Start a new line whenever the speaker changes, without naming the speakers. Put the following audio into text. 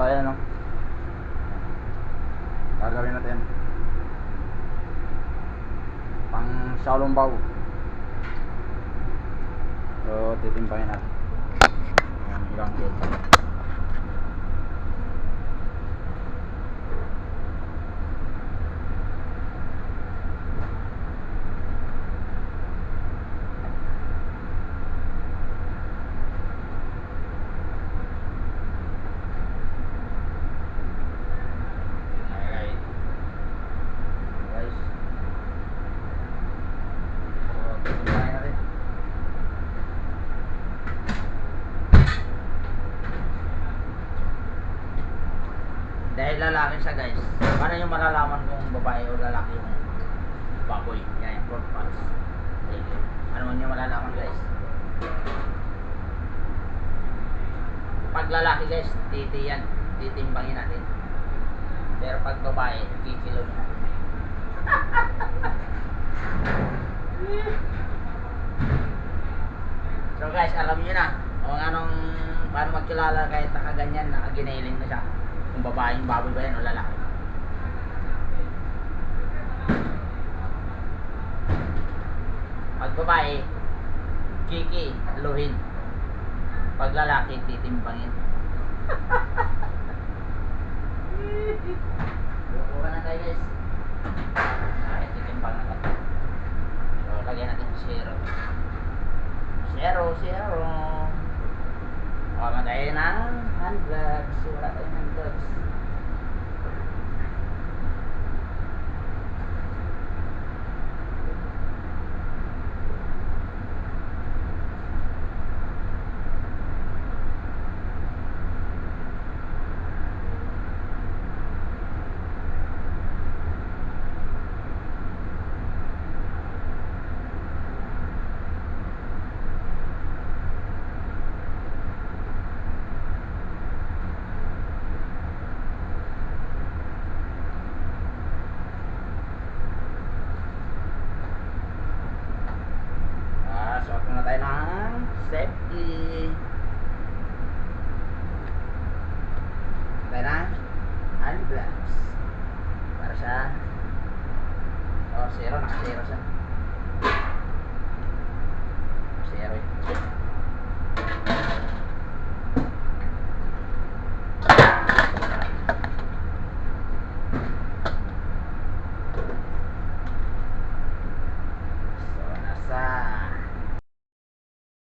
O, ayan o. Gagawin natin. Pang Bao. So, titimpahin natin. Ayan, ilang kilo. Alright. Guys. So, titimpahin natin. Dahil lalaki siya guys. Paano nyo malalaman kung babae o lalaki yung baboy? Yan yung parts. Sige. Ano nyo malalaman guys? Pag lalaki guys, titi yan. Titimbangin natin. Pero pag babae, kikilo niya. so guys, alam niyo na kung anong paano magkilala kahit nakaganyan, nakaginiling na siya. Kung babae yung baboy ba yan o lalaki. Pag babae, kiki, luhin. Pag lalaki, titimbangin. kaya nahan blag surat yang i banana and blacks para sa oh zero naka zero siya.